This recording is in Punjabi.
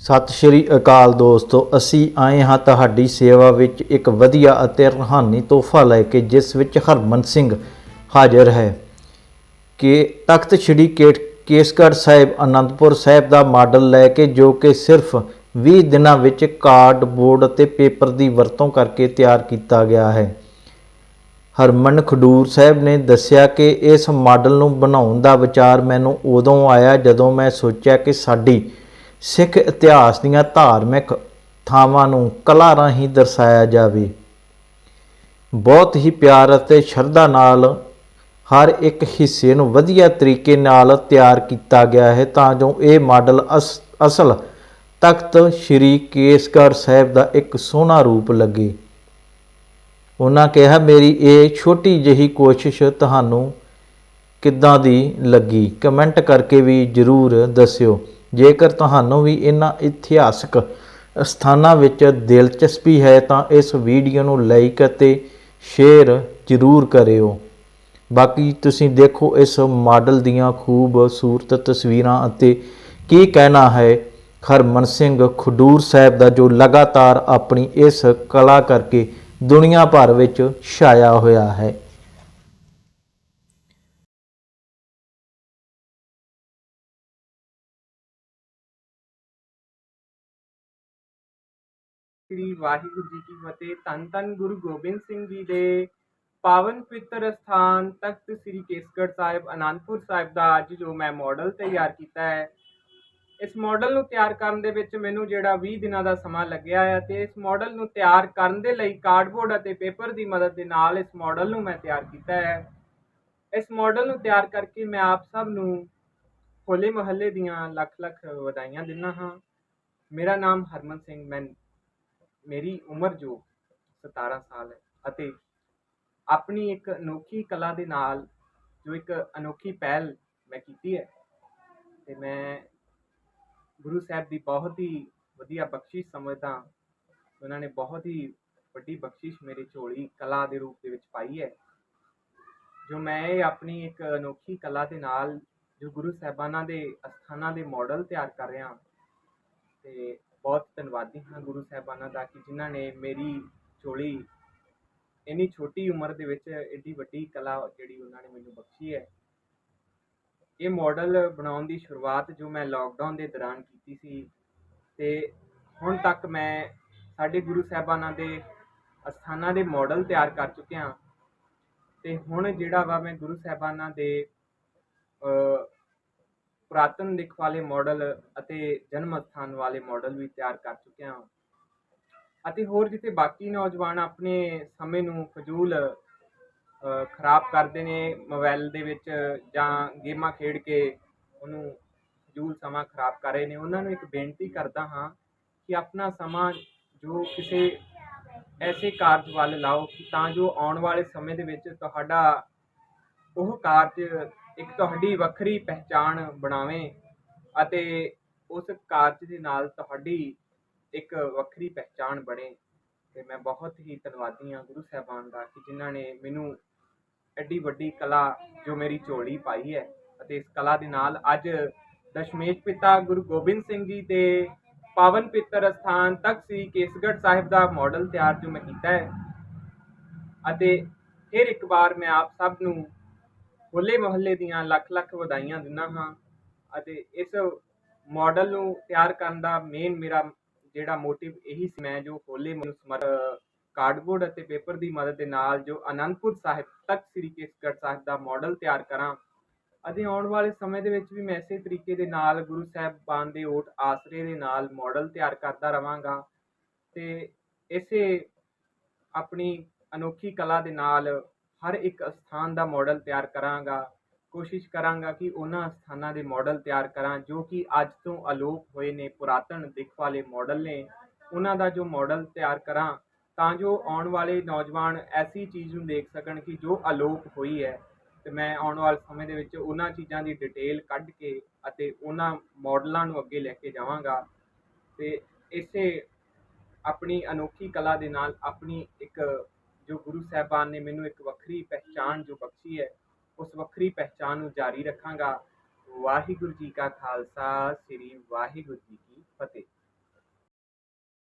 ਸਤਿ ਸ਼੍ਰੀ ਅਕਾਲ ਦੋਸਤੋ, ਅਸੀਂ ਆਏ ਹਾਂ ਤੁਹਾਡੀ ਸੇਵਾ ਵਿੱਚ ਇੱਕ ਵਧੀਆ ਅਤੇ ਰੂਹਾਨੀ ਤੋਹਫਾ ਲੈ ਕੇ, ਜਿਸ ਵਿੱਚ ਹਰਮਨ ਸਿੰਘ ਹਾਜ਼ਰ ਹੈ ਕਿ ਤਖਤ ਸ੍ਰੀ ਕੇ- ਕੇਸਗੜ੍ਹ ਸਾਹਿਬ, ਅਨੰਦਪੁਰ ਸਾਹਿਬ ਦਾ ਮਾਡਲ ਲੈ ਕੇ, ਜੋ ਕਿ ਸਿਰਫ 20 ਦਿਨਾਂ ਵਿੱਚ ਕਾਰਡਬੋਰਡ ਅਤੇ ਪੇਪਰ ਦੀ ਵਰਤੋਂ ਕਰਕੇ ਤਿਆਰ ਕੀਤਾ ਗਿਆ ਹੈ। ਹਰਮਨ ਖਡੂਰ ਸਾਹਿਬ ਨੇ ਦੱਸਿਆ ਕਿ ਇਸ ਮਾਡਲ ਨੂੰ ਬਣਾਉਣ ਦਾ ਵਿਚਾਰ ਮੈਨੂੰ ਉਦੋਂ ਆਇਆ ਜਦੋਂ ਮੈਂ ਸੋਚਿਆ ਕਿ ਸਾਡੀ ਸਿੱਖ ਇਤਿਹਾਸ ਦੀਆਂ ਧਾਰਮਿਕ ਥਾਵਾਂ ਨੂੰ ਕਲਾ ਰਾਹੀਂ ਦਰਸਾਇਆ ਜਾਵੇ। ਬਹੁਤ ਹੀ ਪਿਆਰ ਅਤੇ ਸ਼ਰਧਾ ਨਾਲ ਹਰ ਇੱਕ ਹਿੱਸੇ ਨੂੰ ਵਧੀਆ ਤਰੀਕੇ ਨਾਲ ਤਿਆਰ ਕੀਤਾ ਗਿਆ ਹੈ ਤਾਂ ਜੋ ਇਹ ਮਾਡਲ ਅਸ- ਅਸਲ ਤਖਤ ਸ੍ਰੀ ਕੇਸਗੜ੍ਹ ਸਾਹਿਬ ਦਾ ਇੱਕ ਸੋਹਣਾ ਰੂਪ ਲੱਗੇ। ਉਹਨਾਂ ਕਿਹਾ, ਮੇਰੀ ਇਹ ਛੋਟੀ ਜਿਹੀ ਕੋਸ਼ਿਸ਼ ਤੁਹਾਨੂੰ ਕਿੱਦਾਂ ਦੀ ਲੱਗੀ? ਕਮੈਂਟ ਕਰਕੇ ਵੀ ਜਰੂਰ ਦੱਸਿਓ। ਜੇਕਰ ਤੁਹਾਨੂੰ ਵੀ ਇਹਨਾਂ ਇਤਿਹਾਸਕ ਸਥਾਨਾਂ ਵਿੱਚ ਦਿਲਚਸਪੀ ਹੈ, ਤਾਂ ਇਸ ਵੀਡੀਓ ਨੂੰ ਲਾਈਕ ਅਤੇ ਸ਼ੇਅਰ ਜਰੂਰ ਕਰਿਓ। ਬਾਕੀ ਤੁਸੀਂ ਦੇਖੋ ਇਸ ਮਾਡਲ ਦੀਆਂ ਖੂਬਸੂਰਤ ਤਸਵੀਰਾਂ ਅਤੇ ਕੀ ਕਹਿਣਾ ਹੈ ਹਰਮਨ ਸਿੰਘ ਖਡੂਰ ਸਾਹਿਬ ਦਾ, ਜੋ ਲਗਾਤਾਰ ਆਪਣੀ ਇਸ ਕਲਾ ਕਰਕੇ ਦੁਨੀਆ ਭਰ ਵਿੱਚ ਛਾਇਆ ਹੋਇਆ ਹੈ। ਸ੍ਰੀ ਵਾਹਿਗੁਰੂ ਜੀ ਕੀ ਫਤਿਹ। ਧੰਨ ਧੰਨ ਗੁਰੂ ਗੋਬਿੰਦ ਸਿੰਘ ਜੀ ਦੇ ਪਾਵਨ ਪਵਿੱਤਰ ਸਥਾਨ ਤਖਤ ਸ੍ਰੀ ਕੇਸਗੜ੍ਹ ਸਾਹਿਬ, ਅਨੰਦਪੁਰ ਸਾਹਿਬ ਦਾ ਅੱਜ ਜੋ ਮੈਂ ਮਾਡਲ ਤਿਆਰ ਕੀਤਾ ਹੈ। ਇਸ ਮਾਡਲ ਨੂੰ ਤਿਆਰ ਕਰਨ ਦੇ ਵਿੱਚ ਮੈਨੂੰ ਜਿਹੜਾ 20 ਦਿਨਾਂ ਦਾ ਸਮਾਂ ਲੱਗਿਆ ਹੈ ਤੇ ਇਸ ਮਾਡਲ ਨੂੰ ਤਿਆਰ ਕਰਨ ਦੇ ਲਈ ਕਾਰਡਬੋਰਡ ਅਤੇ ਪੇਪਰ ਦੀ ਮਦਦ ਦੇ ਨਾਲ ਇਸ ਮਾਡਲ ਨੂੰ ਮੈਂ ਤਿਆਰ ਕੀਤਾ ਹੈ। ਇਸ ਮਾਡਲ ਨੂੰ ਤਿਆਰ ਕਰਕੇ ਮੈਂ ਆਪ ਸਭ ਨੂੰ ਹੋਲੇ ਮਹੱਲੇ ਦੀਆਂ ਲੱਖ ਲੱਖ ਵਧਾਈਆਂ ਦਿੰਦਾ ਹਾਂ। ਮੇਰਾ ਨਾਮ ਹਰਮਨ ਸਿੰਘ ਮੈਂ ਮੇਰੀ ਉਮਰ ਜੋ 17 ਸਾਲ ਹੈ ਅਤੇ ਆਪਣੀ ਇੱਕ ਅਨੋਖੀ ਕਲਾ ਦੇ ਨਾਲ ਜੋ ਇੱਕ ਅਨੋਖੀ ਪਹਿਲ ਮੈਂ ਕੀਤੀ ਹੈ ਤੇ ਮੈਂ ਗੁਰੂ ਸਾਹਿਬ ਦੀ ਬਹੁਤ ਹੀ ਵਧੀਆ ਬਖਸ਼ਿਸ਼ ਸਮਝਦਾ ਉਹਨਾਂ ਨੇ ਬਹੁਤ ਹੀ ਵੱਡੀ ਬਖਸ਼ਿਸ਼ ਮੇਰੇ ਝੋਲੀ ਕਲਾ ਦੇ ਰੂਪ ਦੇ ਵਿੱਚ ਪਾਈ ਹੈ। ਜੋ ਮੈਂ ਇਹ ਆਪਣੀ ਇੱਕ ਅਨੋਖੀ ਕਲਾ ਦੇ ਨਾਲ ਜੋ ਗੁਰੂ ਸਾਹਿਬਾਨਾਂ ਦੇ ਅਸਥਾਨਾਂ ਦੇ ਮਾਡਲ ਤਿਆਰ ਕਰ ਰਿਹਾ ਤੇ ਬਹੁਤ ਧੰਨਵਾਦੀ ਹਾਂ ਗੁਰੂ ਸਾਹਿਬਾਨਾਂ ਦਾ ਕਿ ਜਿਨ੍ਹਾਂ ਨੇ ਮੇਰੀ ਝੋਲੀ ਇੰਨੀ ਛੋਟੀ ਉਮਰ ਦੇ ਵਿੱਚ ਏਡੀ ਵੱਡੀ ਕਲਾ ਜਿਹੜੀ ਉਹਨਾਂ ਨੇ ਮੈਨੂੰ ਬਖਸ਼ੀ ਹੈ। ਇਹ ਮਾਡਲ ਬਣਾਉਣ ਦੀ ਸ਼ੁਰੂਆਤ ਜੋ ਮੈਂ ਲਾਕਡਾਊਨ ਦੇ ਦੌਰਾਨ ਕੀਤੀ ਸੀ ਤੇ ਹੁਣ ਤੱਕ ਮੈਂ ਸਾਡੇ ਗੁਰੂ ਸਾਹਿਬਾਨਾਂ ਦੇ ਅਸਥਾਨਾਂ ਦੇ ਮਾਡਲ ਤਿਆਰ ਕਰ ਚੁੱਕਿਆ। ਤੇ ਹੁਣ ਜਿਹੜਾ ਵਾ ਮੈਂ ਗੁਰੂ ਸਾਹਿਬਾਨਾਂ ਦੇ ਪੁਰਾਤਨ ਦਿੱਖ ਵਾਲੇ ਮਾਡਲ ਅਤੇ ਜਨਮ ਸਥਾਨ ਵਾਲੇ ਮਾਡਲ ਵੀ ਤਿਆਰ ਕਰ ਚੁੱਕਿਆ ਹਾਂ। ਅਤੇ ਹੋਰ ਜਿੱਥੇ ਬਾਕੀ ਨੌਜਵਾਨ ਆਪਣੇ ਸਮੇਂ ਨੂੰ ਫਜ਼ੂਲ ਖਰਾਬ ਕਰਦੇ ਨੇ ਮੋਬਾਈਲ ਦੇ ਵਿੱਚ ਜਾਂ ਗੇਮਾਂ ਖੇਡ ਕੇ ਉਹਨੂੰ ਫਜ਼ੂਲ ਸਮਾਂ ਖਰਾਬ ਕਰ ਰਹੇ ਨੇ, ਉਹਨਾਂ ਨੂੰ ਇੱਕ ਬੇਨਤੀ ਕਰਦਾ ਹਾਂ ਕਿ ਆਪਣਾ ਸਮਾਂ ਜੋ ਕਿਸੇ ਐਸੇ ਕਾਰਜ ਵੱਲ ਲਾਓ ਕਿ ਤਾਂ ਜੋ ਆਉਣ ਵਾਲੇ ਸਮੇਂ ਦੇ ਵਿੱਚ ਤੁਹਾਡਾ ਉਹ ਕਾਰਜ ਇੱਕ ਤੁਹਾਡੀ ਵੱਖਰੀ ਪਹਿਚਾਣ ਬਣਾਵੇ ਅਤੇ ਉਸ ਕਾਰਜ ਦੇ ਨਾਲ ਤੁਹਾਡੀ ਇੱਕ ਵੱਖਰੀ ਪਹਿਚਾਣ ਬਣੇ। ਤੇ ਮੈਂ ਬਹੁਤ ਹੀ ਧੰਨਵਾਦੀ ਹਾਂ ਗੁਰੂ ਸਾਹਿਬਾਨ ਦਾ ਕਿ ਜਿਨ੍ਹਾਂ ਨੇ ਮੈਨੂੰ ਐਡੀ ਵੱਡੀ ਕਲਾ ਜੋ ਮੇਰੀ ਝੋਲੀ ਪਾਈ ਹੈ ਅਤੇ ਇਸ ਕਲਾ ਦੇ ਨਾਲ ਅੱਜ ਦਸ਼ਮੇਸ਼ ਪਿਤਾ ਗੁਰੂ ਗੋਬਿੰਦ ਸਿੰਘ ਜੀ ਦੇ ਪਾਵਨ ਪਿੱਤਰ ਸਥਾਨ ਤੱਕ ਸ੍ਰੀ ਕੇਸਗੜ੍ਹ ਸਾਹਿਬ ਦਾ ਮਾਡਲ ਤਿਆਰ ਜੋ ਮੈਂ ਕੀਤਾ ਹੈ। ਅਤੇ ਫਿਰ ਇੱਕ ਵਾਰ ਮੈਂ ਆਪ ਸਭ ਨੂੰ ਹੋਲੇ ਮਹੱਲੇ ਦੀਆਂ ਲੱਖ ਲੱਖ ਵਧਾਈਆਂ ਦਿੰਦਾ ਹਾਂ ਅਤੇ ਇਸ ਮਾਡਲ ਨੂੰ ਤਿਆਰ ਕਰਨ ਦਾ ਮੇਨ ਮੇਰਾ ਜਿਹੜਾ ਮੋਟਿਵ ਇਹੀ ਸੀ ਮੈਂ ਜੋ ਹੋਲੇ ਨੂੰ ਸਮਰ ਕਾਰਡਬੋਰਡ ਅਤੇ ਪੇਪਰ ਦੀ ਮਦਦ ਦੇ ਨਾਲ ਜੋ ਅਨੰਦਪੁਰ ਸਾਹਿਬ ਤੱਕ ਸ੍ਰੀ ਕੇਸਗੜ੍ਹ ਸਾਹਿਬ ਦਾ ਮਾਡਲ ਤਿਆਰ ਕਰਾਂ ਅਤੇ ਆਉਣ ਵਾਲੇ ਸਮੇਂ ਦੇ ਵਿੱਚ ਵੀ ਮੈਂ ਇਸੇ ਤਰੀਕੇ ਦੇ ਨਾਲ ਗੁਰੂ ਸਾਹਿਬਾਨ ਦੇ ਓਟ ਆਸਰੇ ਦੇ ਨਾਲ ਮਾਡਲ ਤਿਆਰ ਕਰਦਾ ਰਵਾਂਗਾ ਤੇ ਇਸੇ ਆਪਣੀ ਅਨੋਖੀ ਕਲਾ ਦੇ ਨਾਲ ਹਰ ਇੱਕ ਸਥਾਨ ਦਾ ਮਾਡਲ ਤਿਆਰ ਕਰਾਂਗਾ, ਕੋਸ਼ਿਸ਼ ਕਰਾਂਗਾ ਕਿ ਉਹਨਾਂ ਸਥਾਨਾਂ ਦੇ ਮਾਡਲ ਤਿਆਰ ਕਰਾਂ, ਜੋ ਕਿ ਅੱਜ ਤੋਂ ਅਲੋਪ ਹੋਏ ਨੇ, ਪੁਰਾਤਨ ਦਿੱਖ ਵਾਲੇ ਮਾਡਲ ਨੇ। ਉਹਨਾਂ ਦਾ ਜੋ ਮਾਡਲ ਤਿਆਰ ਕਰਾਂ, ਤਾਂ ਜੋ ਆਉਣ ਵਾਲੇ ਨੌਜਵਾਨ ਐਸੀ ਚੀਜ਼ ਨੂੰ ਦੇਖ ਸਕਣ ਕਿ ਜੋ ਅਲੋਪ ਹੋਈ ਹੈ। ਤੇ ਮੈਂ ਆਉਣ ਵਾਲੇ ਸਮੇਂ ਦੇ ਵਿੱਚ ਉਹਨਾਂ ਚੀਜ਼ਾਂ ਦੀ ਡਿਟੇਲ ਕੱਢ ਕੇ ਅਤੇ ਉਹਨਾਂ ਮਾਡਲਾਂ ਨੂੰ ਅੱਗੇ ਲੈ ਕੇ ਜਾਵਾਂਗਾ। ਤੇ ਇਸੇ ਆਪਣੀ ਅਨੋਖੀ ਕਲਾ ਦੇ ਨਾਲ ਆਪਣੀ ਇੱਕ ਜੋ ਗੁਰੂ ਸਾਹਿਬਾਨ ਨੇ ਮੈਨੂੰ ਇੱਕ ਵੱਖਰੀ ਪਹਿਚਾਣ ਜੋ ਬਖਸ਼ੀ ਹੈ, ਉਸ ਵੱਖਰੀ ਪਹਿਚਾਣ ਨੂੰ ਜਾਰੀ ਰੱਖਾਂਗਾ। ਵਾਹਿਗੁਰੂ ਜੀ ਕਾ ਖਾਲਸਾ, ਸ੍ਰੀ ਵਾਹਿਗੁਰੂ ਜੀ ਕੀ ਫਤਿਹ।